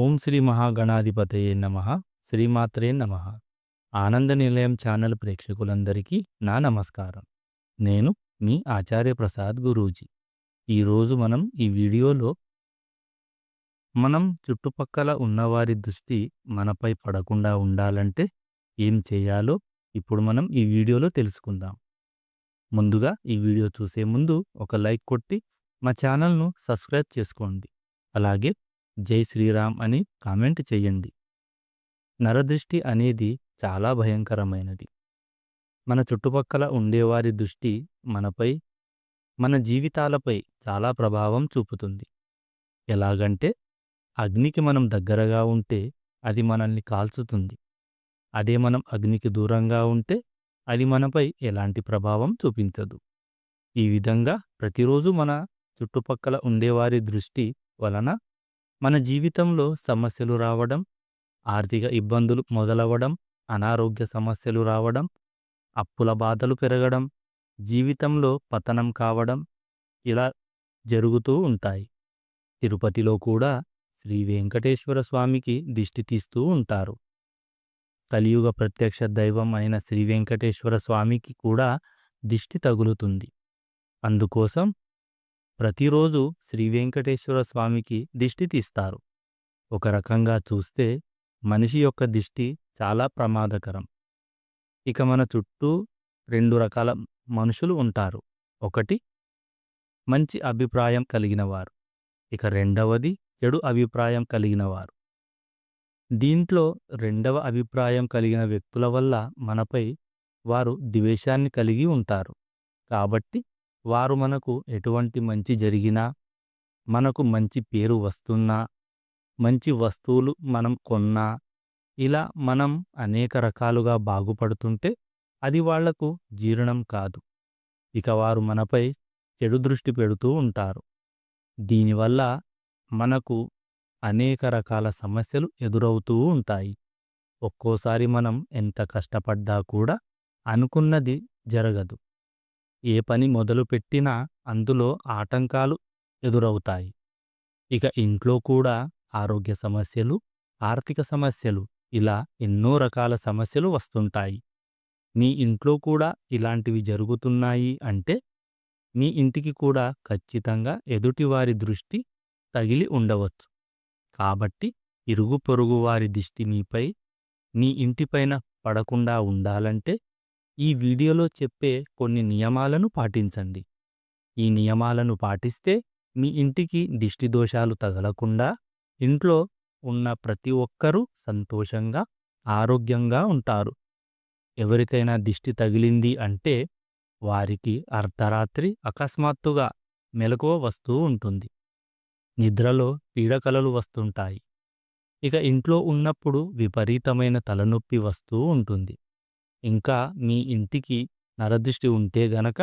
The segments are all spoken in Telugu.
ఓం శ్రీ మహాగణాధిపతయే నమ. శ్రీమాత్రే నమ. ఆనంద నిలయం ఛానల్ ప్రేక్షకులందరికీ నా నమస్కారం. నేను మీ ఆచార్య ప్రసాద్ గురూజీ. ఈరోజు మనం ఈ వీడియోలో మనం చుట్టుపక్కల ఉన్నవారి దృష్టి మనపై పడకుండా ఉండాలంటే ఏం చేయాలో ఇప్పుడు మనం ఈ వీడియోలో తెలుసుకుందాం. ముందుగా ఈ వీడియో చూసే ముందు ఒక లైక్ కొట్టి మా ఛానల్ను సబ్స్క్రైబ్ చేసుకోండి. అలాగే జై శ్రీరామ్ అని కామెంట్ చేయండి. నరదృష్టి అనేది చాలా భయంకరమైనది. మన చుట్టుపక్కల ఉండేవారి దృష్టి మనపై మన జీవితాలపై చాలా ప్రభావం చూపుతుంది. ఎలాగంటే అగ్నికి మనం దగ్గరగా ఉంటే అది మనల్ని కాల్చుతుంది. అదే మనం అగ్నికి దూరంగా ఉంటే అది మనపై ఎలాంటి ప్రభావం చూపించదు. ఈ విధంగా ప్రతిరోజు మన చుట్టుపక్కల ఉండేవారి దృష్టి వలన మన జీవితంలో సమస్యలు రావడం ఆర్థిక ఇబ్బందులు మొదలవడం అనారోగ్య సమస్యలు రావడం అప్పుల బాధలు పెరగడం జీవితంలో పతనం కావడం ఇలా జరుగుతూ ఉంటాయి. తిరుపతిలో కూడా శ్రీ వెంకటేశ్వర స్వామికి దిష్టి తీస్తూ ఉంటారు. కలియుగ ప్రత్యక్ష దైవం అయిన శ్రీ వెంకటేశ్వర స్వామికి కూడా దిష్టి తగులుతుంది. అందుకోసం ప్రతిరోజు శ్రీ వెంకటేశ్వర స్వామికి దిష్టి తీస్తారు. ఒక రకంగా చూస్తే మనిషి యొక్క దిష్టి చాలా ప్రమాదకరం. ఇక మన చుట్టూ రెండు రకాల మనుషులు ఉంటారు. ఒకటి మంచి అభిప్రాయం కలిగినవారు. ఇక రెండవది చెడు అభిప్రాయం కలిగినవారు. దీంట్లో రెండవ అభిప్రాయం కలిగిన వ్యక్తుల వల్ల మనపై వారు ద్వేషాన్ని కలిగి ఉంటారు. కాబట్టి వారు మనకు ఎటువంటి మంచి జరిగినా మనకు మంచి పేరు వస్తున్నా మంచి వస్తువులు మనం కొన్నా ఇలా మనం అనేక రకాలుగా బాగుపడుతుంటే అది వాళ్ళకు జీర్ణం కాదు. ఇక వారు మనపై చెడు దృష్టి పెడుతూ ఉంటారు. దీనివల్ల మనకు అనేక రకాల సమస్యలు ఎదురవుతూ ఉంటాయి. ఒక్కోసారి మనం ఎంత కష్టపడ్డా కూడా అనుకున్నది జరగదు. ఏ పని మొదలుపెట్టినా అందులో ఆటంకాలు ఎదురవుతాయి. ఇక ఇంట్లో కూడా ఆరోగ్య సమస్యలు ఆర్థిక సమస్యలు ఇలా ఎన్నో రకాల సమస్యలు వస్తుంటాయి. మీ ఇంట్లో కూడా ఇలాంటివి జరుగుతున్నాయి అంటే మీ ఇంటికి కూడా ఖచ్చితంగా ఎదుటివారి దృష్టి తగిలి ఉండవచ్చు. కాబట్టి ఇరుగు పొరుగు వారి దిష్టి మీపై మీ ఇంటిపైన పడకుండా ఉండాలంటే ఈ వీడియోలో చెప్పే కొన్ని నియమాలను పాటించండి. ఈ నియమాలను పాటిస్తే మీ ఇంటికి దిష్టి దోషాలు తగలకుండా ఇంట్లో ఉన్న ప్రతి ఒక్కరూ సంతోషంగా ఆరోగ్యంగా ఉంటారు. ఎవరికైనా దిష్టి తగిలింది అంటే వారికి అర్ధరాత్రి అకస్మాత్తుగా మెలకువ వస్తూ ఉంటుంది. నిద్రలో పీడకలలు వస్తుంటాయి. ఇక ఇంట్లో ఉన్నప్పుడు విపరీతమైన తలనొప్పి వస్తూ ఉంటుంది. ఇంకా మీ ఇంటికి నరదృష్టి ఉంటే గనక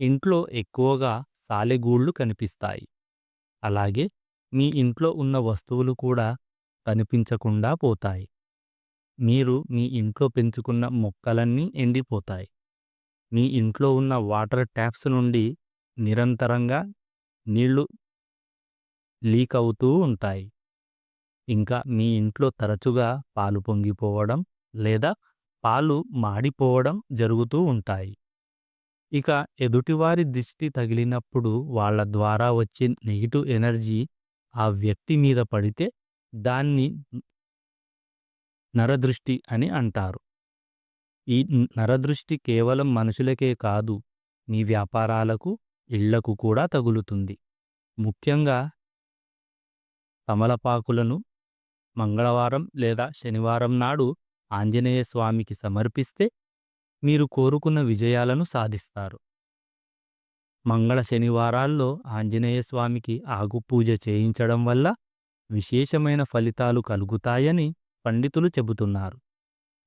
ఇంట్లో ఎక్కువగా సాలెగూళ్ళు కనిపిస్తాయి. అలాగే మీ ఇంట్లో ఉన్న వస్తువులు కూడా కనిపించకుండా పోతాయి. మీరు మీ ఇంట్లో పెంచుకున్న మొక్కలన్నీ ఎండిపోతాయి. మీ ఇంట్లో ఉన్న వాటర్ ట్యాప్స్ నుండి నిరంతరంగా నీళ్ళు లీక్ అవుతూ ఉంటాయి. ఇంకా మీ ఇంట్లో తరచుగా పాలు పొంగిపోవడం లేదా పాలు మాడిపోవడం జరుగుతూ ఉంటాయి. ఇక ఎదుటివారి దిష్టి తగిలినప్పుడు వాళ్ళ ద్వారా వచ్చే నెగిటివ్ ఎనర్జీ ఆ వ్యక్తి మీద పడితే దాన్ని నరదృష్టి అని అంటారు. ఈ నరదృష్టి కేవలం మనుషులకే కాదు మీ వ్యాపారాలకు ఇళ్ళకు కూడా తగులుతుంది. ముఖ్యంగా తమలపాకులను మంగళవారం లేదా శనివారం నాడు ఆంజనేయ స్వామికి సమర్పిస్తే మీరు కోరుకున్న విజయాలను సాధిస్తారు. మంగళ శనివారాల్లో ఆంజనేయ స్వామికి ఆగుపూజ చేయించడం వల్ల విశేషమైన ఫలితాలు కలుగుతాయని పండితులు చెబుతున్నారు.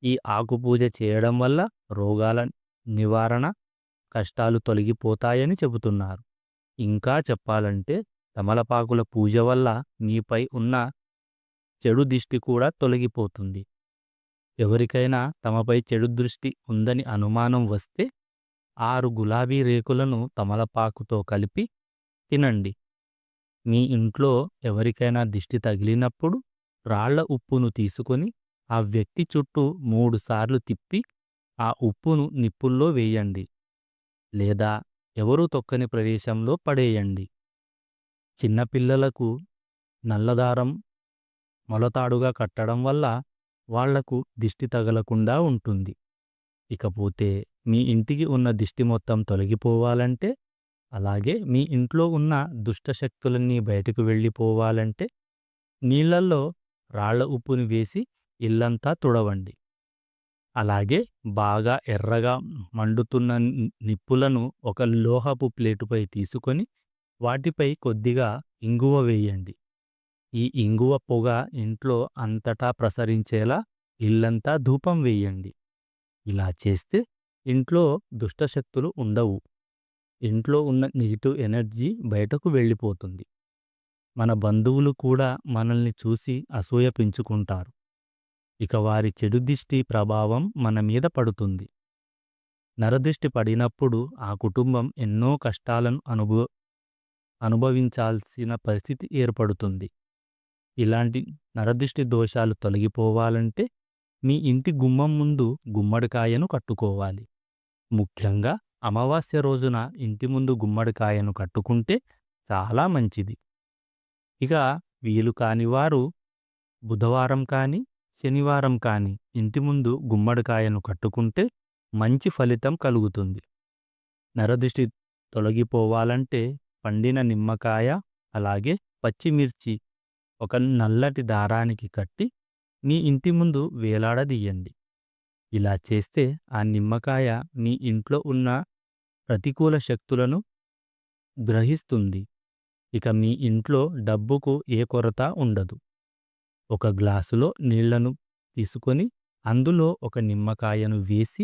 ఈ ఆకుపూజ చేయడం వల్ల రోగాల నివారణ కష్టాలు తొలగిపోతాయని చెబుతున్నారు. ఇంకా చెప్పాలంటే తమలపాకుల పూజ వల్ల మీపై ఉన్న చెడు దిష్టి కూడా తొలగిపోతుంది. ఎవరికైనా తమపై చెడు దృష్టి ఉందని అనుమానం వస్తే ఆరు గులాబీ రేకులను తమలపాకుతో కలిపి తినండి. మీ ఇంట్లో ఎవరికైనా దిష్టి తగిలినప్పుడు రాళ్ళ ఉప్పును తీసుకొని ఆ వ్యక్తి చుట్టూ మూడుసార్లు తిప్పి ఆ ఉప్పును నిప్పుల్లో వేయండి లేదా ఎవరూ తొక్కని ప్రదేశంలో పడేయండి. చిన్నపిల్లలకు నల్లదారం మొలతాడుగా కట్టడం వల్ల వాళ్ళకు దిష్టి తగలకుండా ఉంటుంది. ఇకపోతే మీ ఇంటికి ఉన్న దిష్టి మొత్తం తొలగిపోవాలంటే అలాగే మీ ఇంట్లో ఉన్న దుష్టశక్తులన్నీ బయటకు వెళ్ళిపోవాలంటే నీళ్ళల్లో రాళ్ళ ఉప్పుని వేసి ఇల్లంతా తుడవండి. అలాగే బాగా ఎర్రగా మండుతున్న నిప్పులను ఒక లోహపు ప్లేటుపై తీసుకొని వాటిపై కొద్దిగా ఇంగువ వేయండి. ఈ ఇంగువ పొగ ఇంట్లో అంతటా ప్రసరించేలా ఇల్లంతా ధూపం వేయండి. ఇలా చేస్తే ఇంట్లో దుష్టశక్తులు ఉండవు. ఇంట్లో ఉన్న నెగిటివ్ ఎనర్జీ బయటకు వెళ్ళిపోతుంది. మన బంధువులు కూడా మనల్ని చూసి అసూయ పెంచుకుంటారు. ఇక వారి చెడు దిష్టి ప్రభావం మన మీద పడుతుంది. నరదిష్టి పడినప్పుడు ఆ కుటుంబం ఎన్నో కష్టాలను అనుభవ అనుభవించాల్సిన పరిస్థితి ఏర్పడుతుంది. ఇలాంటి నరదిష్టి దోషాలు తొలగిపోవాలంటే మీ ఇంటి గుమ్మం ముందు గుమ్మడికాయను కట్టుకోవాలి. ముఖ్యంగా అమావాస్య రోజున ఇంటి ముందు గుమ్మడికాయను కట్టుకుంటే చాలా మంచిది. ఇక వీలు కాని వారు బుధవారం కాని శనివారం కాని ఇంటి ముందు గుమ్మడికాయను కట్టుకుంటే మంచి ఫలితం కలుగుతుంది. నరదిష్టి తొలగిపోవాలంటే పండిన నిమ్మకాయ అలాగే పచ్చిమిర్చి ఒక నల్లటి దారానికి కట్టి మీ ఇంటి ముందు వేలాడదీయండి. ఇలా చేస్తే ఆ నిమ్మకాయ మీ ఇంట్లో ఉన్న ప్రతికూల శక్తులను గ్రహిస్తుంది. ఇక మీ ఇంట్లో డబ్బుకు ఏ కొరత ఉండదు. ఒక గ్లాసులో నీళ్ళను తీసుకొని అందులో ఒక నిమ్మకాయను వేసి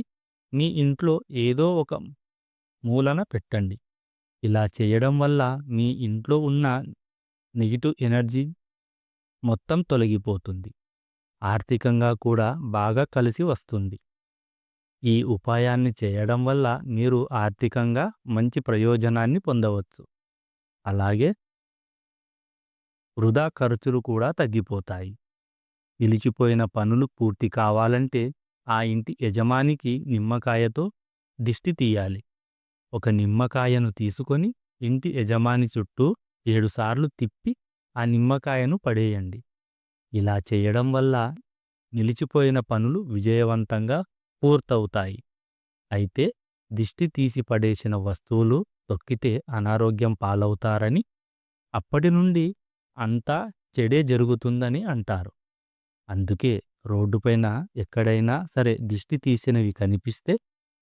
మీ ఇంట్లో ఏదో ఒక మూలన పెట్టండి. ఇలా చేయడం వల్ల మీ ఇంట్లో ఉన్న నెగిటివ్ ఎనర్జీ మొత్తం తొలగిపోతుంది. ఆర్థికంగా కూడా బాగా కలిసి వస్తుంది. ఈ ఉపాయాన్ని చేయడం వల్ల మీరు ఆర్థికంగా మంచి ప్రయోజనాన్ని పొందవచ్చు. అలాగే వృధా ఖర్చులు కూడా తగ్గిపోతాయి. నిలిచిపోయిన పనులు పూర్తి కావాలంటే ఆ ఇంటి యజమానికి నిమ్మకాయతో దిష్టి తీయాలి. ఒక నిమ్మకాయను తీసుకొని ఇంటి యజమాని చుట్టూ ఏడుసార్లు తిప్పి ఆ నిమ్మకాయను పడేయండి. ఇలా చేయడం వల్ల నిలిచిపోయిన పనులు విజయవంతంగా పూర్తవుతాయి. అయితే దిష్టి తీసి పడేసిన వస్తువులు తొక్కితే అనారోగ్యం పాలవుతారని అప్పటి నుండి అంతా చెడే జరుగుతుందని అంటారు. అందుకే రోడ్డుపైన ఎక్కడైనా సరే దిష్టి తీసినవి కనిపిస్తే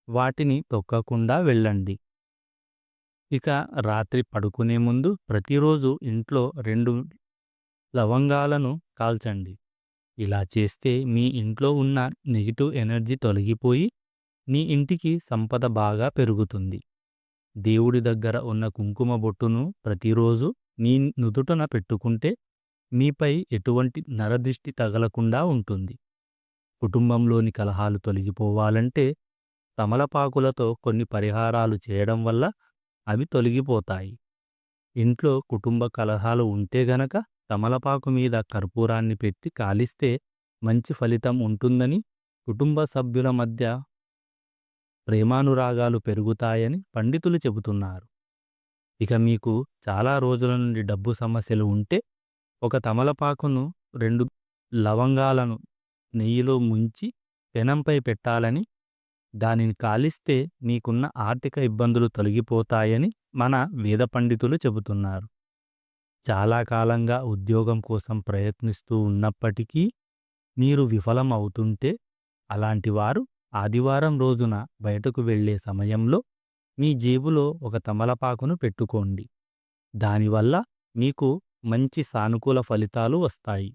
వాటిని తొక్కకుండా వెళ్ళండి. ఇక రాత్రి పడుకునే ముందు ప్రతిరోజు ఇంట్లో రెండు లవంగాలను కాల్చండి. ఇలా చేస్తే మీ ఇంట్లో ఉన్న నెగిటివ్ ఎనర్జీ తొలగిపోయి మీ ఇంటికి సంపద బాగా పెరుగుతుంది. దేవుడి దగ్గర ఉన్న కుంకుమ బొట్టును ప్రతిరోజు మీ నుదుటన పెట్టుకుంటే మీపై ఎటువంటి నరదిష్టి తగలకుండా ఉంటుంది. కుటుంబంలోని కలహాలు తొలగిపోవాలంటే తమలపాకులతో కొన్ని పరిహారాలు చేయడం వల్ల అవి తొలగిపోతాయి. ఇంట్లో కుటుంబ కలహాలు ఉంటే గనక తమలపాకు మీద కర్పూరాన్ని పెట్టి కాలిస్తే మంచి ఫలితం ఉంటుందని కుటుంబ సభ్యుల మధ్య ప్రేమానురాగాలు పెరుగుతాయని పండితులు చెబుతున్నారు. ఇక మీకు చాలా రోజుల నుండి డబ్బు సమస్యలు ఉంటే ఒక తమలపాకును రెండు లవంగాలను నెయ్యిలో ముంచి పెనంపై పెట్టాలని దానిని కాలిస్తే మీకున్న ఆర్థిక ఇబ్బందులు తొలగిపోతాయని మన వేద పండితులు చెబుతున్నారు. చాలా కాలంగా ఉద్యోగం కోసం ప్రయత్నిస్తూ ఉన్నప్పటికీ మీరు విఫలం అవుతుంటే అలాంటివారు ఆదివారం రోజున బయటకు వెళ్ళే సమయంలో మీ జేబులో ఒక తమలపాకును పెట్టుకోండి. దానివల్ల మీకు మంచి సానుకూల ఫలితాలు వస్తాయి.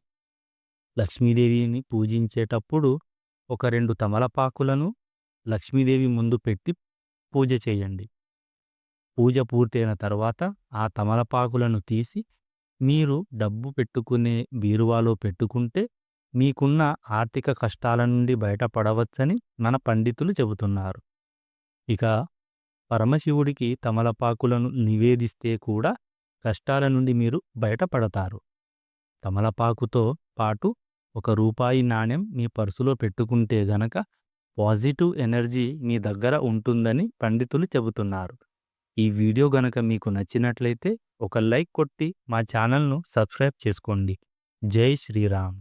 లక్ష్మీదేవిని పూజించేటప్పుడు ఒక రెండు తమలపాకులను లక్ష్మీదేవి ముందు పెట్టి పూజ చేయండి. పూజ పూర్తయిన తర్వాత ఆ తమలపాకులను తీసి మీరు డబ్బు పెట్టుకునే బీరువాలో పెట్టుకుంటే మీకున్న ఆర్థిక కష్టాల నుండి బయటపడవచ్చని మన పండితులు చెబుతున్నారు. ఇక పరమశివుడికి తమలపాకులను నివేదిస్తే కూడా కష్టాల నుండి మీరు బయటపడతారు. తమలపాకుతో పాటు ఒక రూపాయి నాణెం మీ పర్సులో పెట్టుకుంటే గనక పాజిటివ్ ఎనర్జీ మీ దగ్గర ఉంటుందని పండితులు చెబుతున్నారు. ఈ వీడియో గనక మీకు నచ్చినట్లయితే ఒక లైక్ కొట్టి మా ఛానల్ను సబ్స్క్రైబ్ చేసుకోండి. జై శ్రీరామ్.